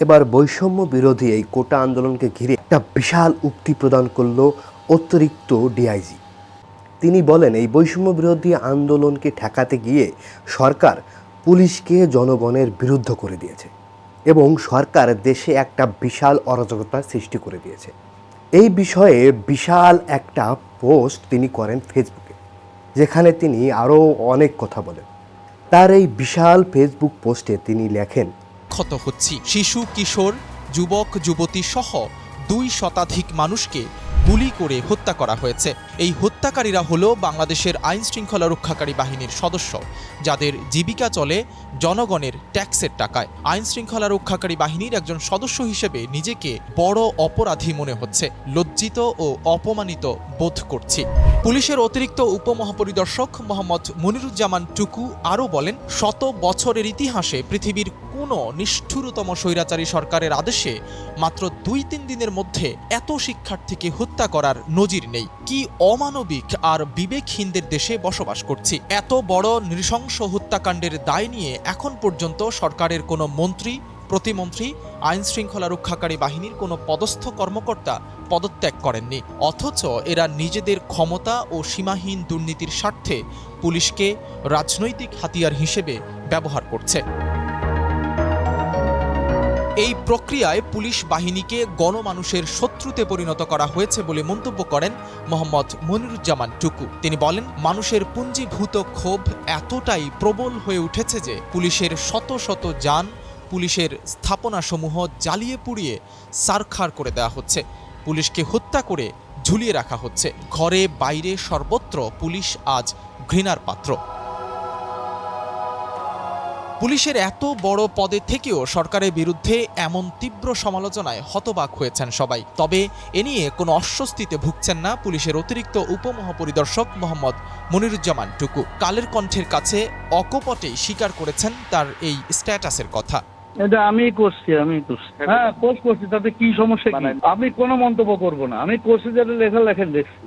এবার বৈষম্য বিরোধী এই কোটা আন্দোলনকে ঘিরে একটা বিশাল উক্তি প্রদান করল অতিরিক্ত ডিআইজি। তিনি বলেন, এই বৈষম্য বিরোধী আন্দোলনকে ঠেকাতে গিয়ে সরকার পুলিশকে জনগণের বিরুদ্ধ করে দিয়েছে এবং সরকার দেশে একটা বিশাল অরাজকতার সৃষ্টি করে দিয়েছে। এই বিষয়ে বিশাল একটা পোস্ট তিনি করেন ফেসবুকে, যেখানে তিনি আরও অনেক কথা বলেন। তার এই বিশাল ফেসবুক পোস্টে তিনি লেখেন ক্ষত হচ্ছি। শিশু, কিশোর, যুবক, যুবতী সহ দুই শতাধিক মানুষকে গুলি করে হত্যা করা হয়েছে। এই হত্যাকারীরা হলো বাংলাদেশের আইন শৃঙ্খলা রক্ষাকারী বাহিনীর সদস্য, যাদের জীবিকা চলে জনগণের ট্যাক্সের টাকায়। আইন শৃঙ্খলা রক্ষাকারী বাহিনীর একজন সদস্য হিসেবে নিজেকে বড় অপরাধী মনে হচ্ছে। লজ্জিত ও অপমানিত বোধ করছি। পুলিশের অতিরিক্ত উপমহাপরিদর্শক মোহাম্মদ মনিরুজ্জামান টুকু আরও বলেন, শত বছরের ইতিহাসে পৃথিবীর কোনো নিষ্ঠুরতম স্বৈরাচারী সরকারের আদেশে মাত্র দুই তিন দিনের মধ্যে এত শিক্ষার্থীকে হত্যা করার নজির নেই। কি অমানবিক আর বিবেকহীনদের দেশে বসবাস করছি। এত বড় নৃশংস হত্যাকাণ্ডের দায় নিয়ে এখন পর্যন্ত সরকারের কোনো মন্ত্রী প্রতিমন্ত্রী আইন শৃঙ্খলা রক্ষাকারী বাহিনীর কোনো পদস্থ কর্মকর্তা পদত্যাগ করেননি। অথচ এরা নিজেদের ক্ষমতা ও সীমাহীন দুর্নীতির স্বার্থে পুলিশকে রাজনৈতিক হাতিয়ার হিসেবে ব্যবহার করছে। এই প্রক্রিয়ায় পুলিশ বাহিনীকে গণমানুষের শত্রুতে পরিণত করা হয়েছে বলে মন্তব্য করেন মোহাম্মদ মনিরুজ্জামান টুকু। তিনি বলেন, মানুষের পুঞ্জীভূত ক্ষোভ এতটাই প্রবল হয়ে উঠেছে যে পুলিশের শত শত যান পুলিশের স্থাপনাসমূহ জ্বালিয়ে পুড়িয়ে সারখার করে দেওয়া হচ্ছে। পুলিশকে হত্যা করে ঝুলিয়ে রাখা হচ্ছে। ঘরে বাইরে সর্বত্র পুলিশ আজ ঘৃণার পাত্র। পুলিশের এত বড় পদে থেকেও সরকারের বিরুদ্ধে এমন তীব্র সমালোচনায় হতবাক হয়েছেন সবাই। তবে এ নিয়ে কোনো অস্বস্তিতে ভুগছেন না পুলিশের অতিরিক্ত উপমহাপরিদর্শক মোহাম্মদ মনিরুজ্জামান টুকু। কালের কণ্ঠের কাছে অকপটেই স্বীকার করেছেন তার এই স্ট্যাটাসের কথা। এটা আমি করছি আমি করছি। হ্যাঁ পোস্ট করছি তাতে কি সমস্যা কি? আমি কোনো মন্তব্য করব না। আমি করছি যেটা লেখা লেখেন দেখছি।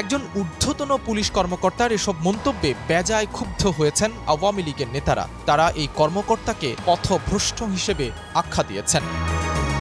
একজন ঊর্ধ্বতন পুলিশ কর্মকর্তার এসব মন্তব্যে বেজায় ক্ষুব্ধ হয়েছেন আওয়ামী লীগের নেতারা। তারা এই কর্মকর্তাকে পথভ্রষ্ট হিসেবে আখ্যা দিয়েছেন।